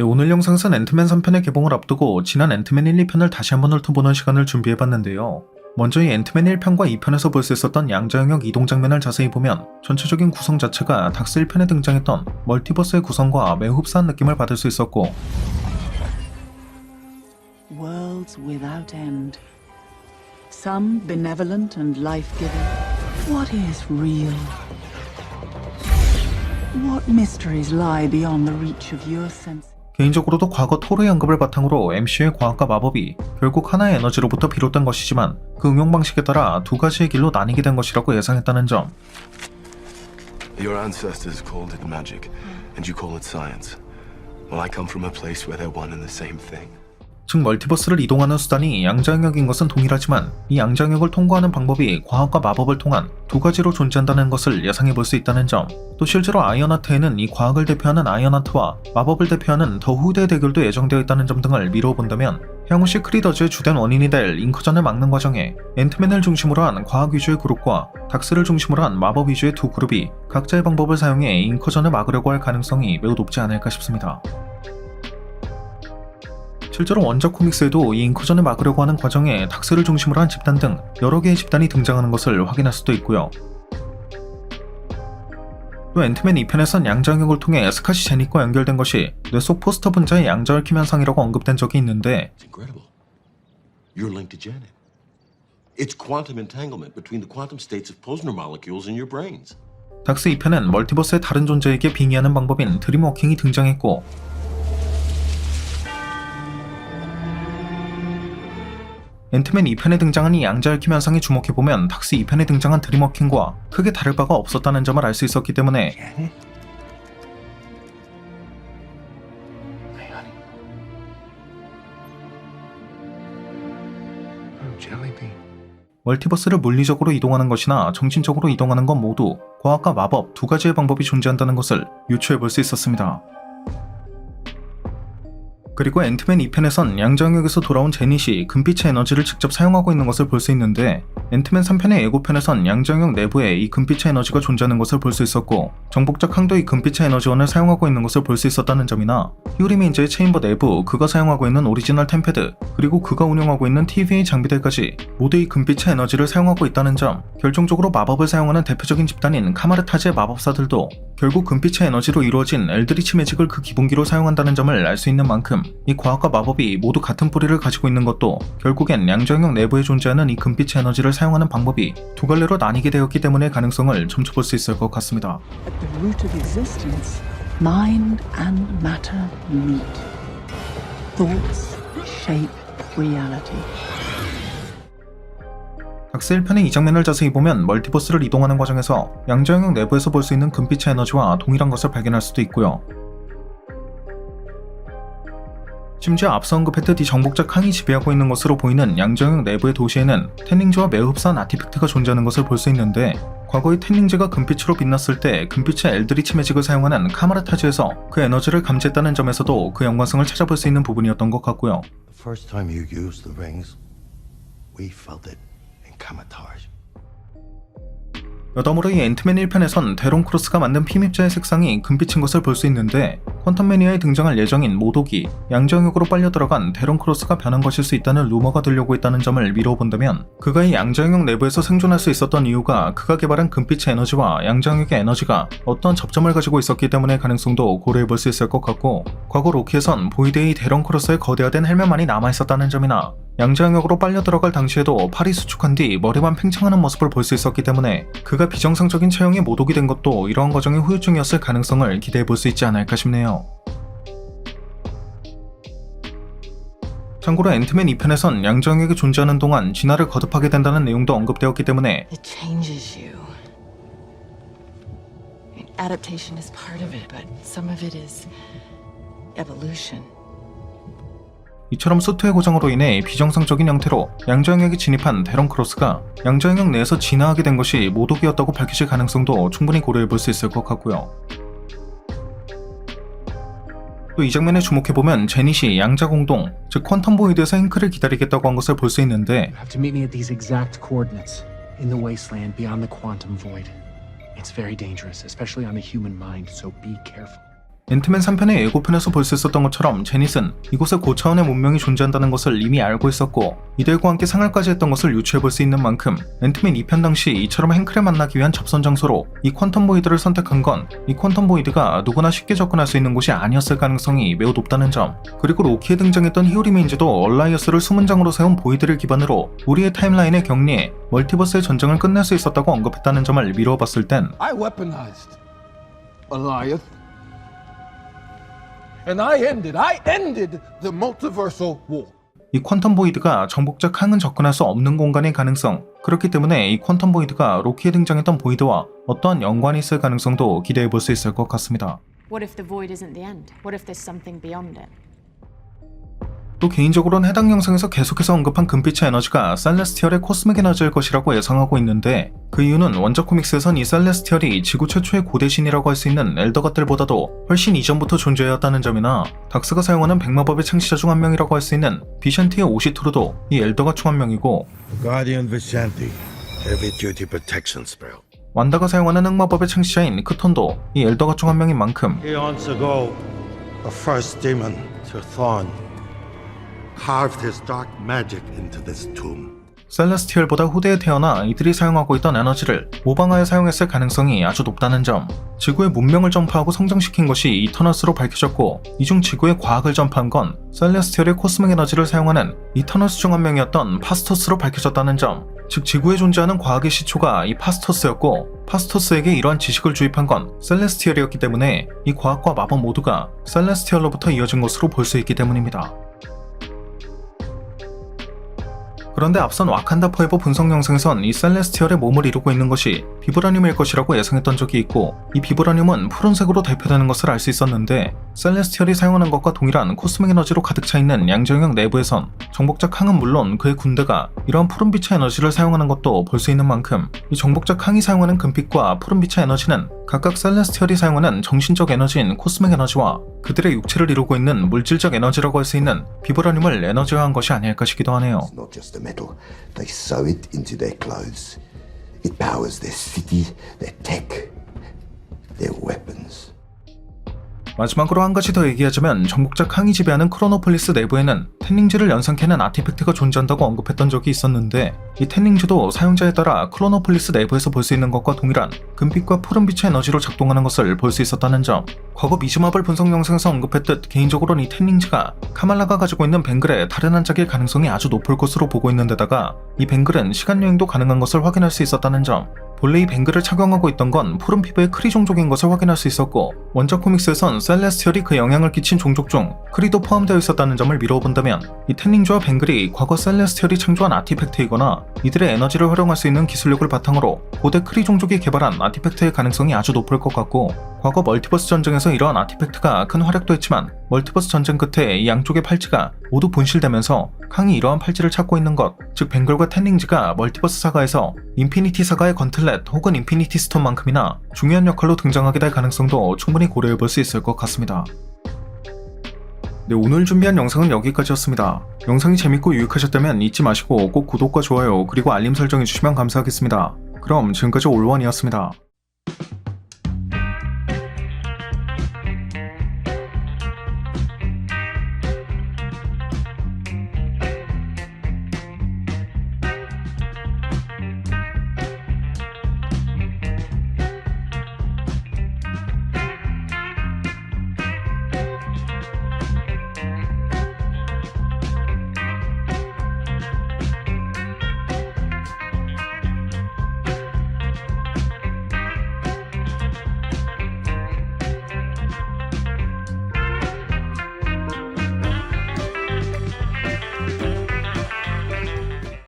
네, 오늘 영상에서는 앤트맨 3편의 개봉을 앞두고 지난 앤트맨 1, 2편을 다시 한번 훑어보는 시간을 준비해봤는데요. 먼저 이 앤트맨 1편과 2편에서 볼 수 있었던 양자 영역 이동 장면을 자세히 보면 전체적인 구성 자체가 닥스 1편에 등장했던 멀티버스의 구성과 매우 흡사한 느낌을 받을 수 있었고 Worlds without end. Some benevolent and life giving. What is real? What mysteries lie beyond the reach of your senses? 개인적으로도 과거 토르의 언급을 바탕으로 MCU의 과학과 마법이 결국 하나의 에너지로부터 비롯된 것이지만 그 응용 방식에 따라 두 가지의 길로 나뉘게 된 것이라고 예상했다는 점 Your ancestors called it magic, and you call it science. Well, I come from a place where they're one and the same thing. 즉 멀티버스를 이동하는 수단이 양자영역인 것은 동일하지만 이 양자영역을 통과하는 방법이 과학과 마법을 통한 두 가지로 존재한다는 것을 예상해 볼 수 있다는 점. 또 실제로 아이언하트에는 이 과학을 대표하는 아이언하트와 마법을 대표하는 더 후드의 대결도 예정되어 있다는 점 등을 미루어 본다면 향후 시 크리더즈의 주된 원인이 될 잉커전을 막는 과정에 앤트맨을 중심으로 한 과학 위주의 그룹과 닥스를 중심으로 한 마법 위주의 두 그룹이 각자의 방법을 사용해 잉커전을 막으려고 할 가능성이 매우 높지 않을까 싶습니다. 실제로 원작 코믹스에도 이 인커전을 막으려고 하는 과정에 닥스를 중심으로 한 집단 등 여러 개의 집단이 등장하는 것을 확인할 수도 있고요. 또 앤트맨 2편에선 양자영역을 통해 스카시 제닉과 연결된 것이 뇌 속 포스터 분자의 양자얽힘 현상이라고 언급된 적이 있는데. 닥스 2편엔 멀티버스의 다른 존재에게 빙의하는 방법인 드림워킹이 등장했고 앤트맨 2편에 등장한 이 양자얽힘 현상에 주목해보면 닥스 2편에 등장한 드림워킹과 크게 다를 바가 없었다는 점을 알 수 있었기 때문에. 멀티버스를 물리적으로 이동하는 것이나 정신적으로 이동하는 것 모두 과학과 마법 두 가지의 방법이 존재한다는 것을 유추해 볼 수 있었습니다. 그리고 앤트맨 2편에선 양자영역에서 돌아온 제닛이 금빛의 에너지를 직접 사용하고 있는 것을 볼 수 있는데 앤트맨 3편의 예고편에선 양자영역 내부에 이 금빛의 에너지가 존재하는 것을 볼 수 있었고 정복적 항도의 금빛의 에너지원을 사용하고 있는 것을 볼 수 있었다는 점이나 휴리메인즈의 체인버 내부 그가 사용하고 있는 오리지널 템패드 그리고 그가 운영하고 있는 TVA 장비들까지 모두 이 금빛의 에너지를 사용하고 있다는 점 결정적으로 마법을 사용하는 대표적인 집단인 카마르타즈의 마법사들도 결국 금빛의 에너지로 이루어진 엘드리치 매직을 그 기본기로 사용한다는 점을 알 수 있는 만큼 이 과학과 마법이 모두 같은 뿌리를 가지고 있는 것도 결국엔 양자영역 내부에 존재하는 이 금빛의 에너지를 사용하는 방법이 두 갈래로 나뉘게 되었기 때문에 가능성을 점쳐볼 수 있을 것 같습니다. At the root of existence, mind and matter meet. Thoughts shape reality. 닥스 1편의 이 장면을 자세히 보면 멀티버스를 이동하는 과정에서 양자영역 내부에서 볼 수 있는 금빛의 에너지와 동일한 것을 발견할 수도 있고요. 심지어 앞서 언급했 듯 이 정복적 항이 지배하고 있는 것으로 보이는 양자영역 내부의 도시에는 태닝즈와 매우 흡사한 아티팩트가 존재하는 것을 볼 수 있는데 과거의 태닝즈가 금빛으로 빛났을 때 금빛의 엘드리치 매직을 사용하는 카마라타즈에서 그 에너지를 감지했다는 점에서도 그 연관성을 찾아볼 수 있는 부분이었던 것 같고요. The first time you used the rings, we felt it in Kamatage. 여담으로 이 앤트맨 1편에선 데론 크로스가 만든 피입자의 색상이 금빛인 것을 볼 수 있는데 퀀텀 매니아에 등장할 예정인 모독이 양자영역으로 빨려 들어간 데론 크로스가 변한 것일 수 있다는 루머가 들려오고 있다는 점을 미루어 본다면 그가 이 양자영역 내부에서 생존할 수 있었던 이유가 그가 개발한 금빛의 에너지와 양자영역의 에너지가 어떤 접점을 가지고 있었기 때문에 가능성도 고려해 볼 수 있을 것 같고 과거 로키에선 보이드의 데론 크로스의 거대화된 헬멧만이 남아 있었다는 점이나 양자영역으로 빨려 들어갈 당시에도 팔이 수축한 뒤 머리만 팽창하는 모습을 볼 수 있었기 때문에 그가 비정상적인 체형에 모독이 된 것도 이러한 과정의 후유증이었을 가능성을 기대해 볼 수 있지 않을까 싶네요. 참고로 앤트맨 2편에선 양자영역이 존재하는 동안 진화를 거듭하게 된다는 내용도 언급되었기 때문에. Adaptation is part of it, but some of it is evolution. 이처럼 수트의 고장으로 인해 비정상적인 형태로 양자영역에 진입한 데런 크로스가 양자영역 내에서 진화하게 된 것이 모독이었다고 밝혀질 가능성도 충분히 고려해 볼 수 있을 것 같고요. 또 이 장면에 주목해보면 제닛이 양자 공동, 즉 퀀텀 보이드에서 행크를 기다리겠다고 한 것을 볼 수 있는데 in the wasteland beyond the quantum void. It's very dangerous, especially on the human mind, so be careful. 앤트맨 3편의 예고편에서 볼 수 있었던 것처럼 제닛은 이곳에 고차원의 문명이 존재한다는 것을 이미 알고 있었고 이들과 함께 생활까지 했던 것을 유추해 볼 수 있는 만큼 앤트맨 2편 당시 이처럼 행크를 만나기 위한 접선 장소로 이 퀀텀 보이드를 선택한 건 이 퀀텀 보이드가 누구나 쉽게 접근할 수 있는 곳이 아니었을 가능성이 매우 높다는 점 그리고 로키에 등장했던 히오리 메인즈도 얼라이어스를 수문장으로 세운 보이드를 기반으로 우리의 타임라인에 격리해 멀티버스의 전쟁을 끝낼 수 있었다고 언급했다는 점을 미루어 봤을 땐 I weaponized Eliath. And I ended, I ended the multiversal war. 이 퀀텀 보이드가 정복자 항은 접근할 수 없는 공간의 가능성 그렇기 때문에 이 퀀텀 보이드가 로키에 등장했던 보이드와 어떠한 연관이 있을 가능성도 기대해 볼 수 있을 것 같습니다. What if the void isn't the end? What if there's something beyond it? 또 개인적으로는 해당 영상에서 계속해서 언급한 금빛의 에너지가 셀레스티얼의 코스믹 에너지일 것이라고 예상하고 있는데 그 이유는 원작 코믹스에선 이 셀레스티얼이 지구 최초의 고대신이라고 할 수 있는 엘더갓들보다도 훨씬 이전부터 존재해왔다는 점이나 닥스가 사용하는 백마법의 창시자 중 한 명이라고 할 수 있는 비샨티의 오시토르도 이 엘더갓 중 한 명이고. 완다가 사용하는 흑마법의 창시자인 크톤도 이 엘더갓 중 한 명인 만큼 carved his dark magic into this tomb. 셀레스티얼보다 후대에 태어나 이들이 사용하고 있던 에너지를 모방하여 사용했을 가능성이 아주 높다는 점. 지구의 문명을 점프하고 성장시킨 것이 이터너스로 밝혀졌고 이중 지구의 과학을 점프한 건 셀레스티얼의 코스믹 에너지를 사용하는 이터너스 중 한 명이었던 파스토스로 밝혀졌다는 점. 즉 지구에 존재하는 과학의 시초가 이 파스토스였고 파스토스에게 이러한 지식을 주입한 건 셀레스티얼이었기 때문에 이 과학과 마법 모두가 셀레스티얼로부터 이어진 것으로 볼 수 있기 때문입니다. 그런데 앞선 와칸다 포에버 분석 영상에선 이 셀레스티얼의 몸을 이루고 있는 것이 비브라늄일 것이라고 예상했던 적이 있고 이 비브라늄은 푸른색으로 대표되는 것을 알 수 있었는데 셀레스티얼이 사용하는 것과 동일한 코스믹 에너지로 가득 차 있는 양정형 내부에선 정복자 캉은 물론 그의 군대가 이러한 푸른빛의 에너지를 사용하는 것도 볼 수 있는 만큼 이 정복자 캉이 사용하는 금빛과 푸른빛의 에너지는 각각 셀레스티얼이 사용하는 정신적 에너지인 코스믹 에너지와 그들의 육체를 이루고 있는 물질적 에너지라고 할 수 있는 비브라늄을 에너지화한 것이 아닐까 싶기도 하네요. Metal. They sew it into their clothes. It powers their city, their tech, their weapons. 마지막으로 한 가지 더 얘기하자면 정복자 캉이 지배하는 크로노폴리스 내부에는 텐닝즈를 연상케는 아티팩트가 존재한다고 언급했던 적이 있었는데 이 텐닝즈도 사용자에 따라 크로노폴리스 내부에서 볼 수 있는 것과 동일한 금빛과 푸른빛의 에너지로 작동하는 것을 볼 수 있었다는 점. 과거 미즈마블 분석 영상에서 언급했듯 개인적으로는 이 텐닝즈가 카말라가 가지고 있는 뱅글의 다른 한 짝일 가능성이 아주 높을 것으로 보고 있는 데다가 이 뱅글은 시간여행도 가능한 것을 확인할 수 있었다는 점 본래 이 뱅글을 착용하고 있던 건 푸른 피부의 크리 종족인 것을 확인할 수 있었고 원작 코믹스에선 셀레스티얼이 그 영향을 끼친 종족 중 크리도 포함되어 있었다는 점을 미루어 본다면 이 텐닝즈와 뱅글이 과거 셀레스티얼이 창조한 아티팩트이거나 이들의 에너지를 활용할 수 있는 기술력을 바탕으로 고대 크리 종족이 개발한 아티팩트의 가능성이 아주 높을 것 같고 과거 멀티버스 전쟁에서 이러한 아티팩트가 큰 활약도 했지만 멀티버스 전쟁 끝에 이 양쪽의 팔찌가 모두 분실되면서 캉이 이러한 팔찌를 찾고 있는 것, 즉 뱅글과 텐닝즈가 멀티버스 사가에서 인피니티 사가의 건틀렛 혹은 인피니티 스톤만큼이나 중요한 역할로 등장하게 될 가능성도 충분히 고려해 볼 수 있을 것 같습니다. 네, 오늘 준비한 영상은 여기까지였습니다. 영상이 재밌고 유익하셨다면 잊지 마시고 꼭 구독과 좋아요 그리고 알림 설정 해 주시면 감사하겠습니다. 그럼 지금까지 올원이었습니다.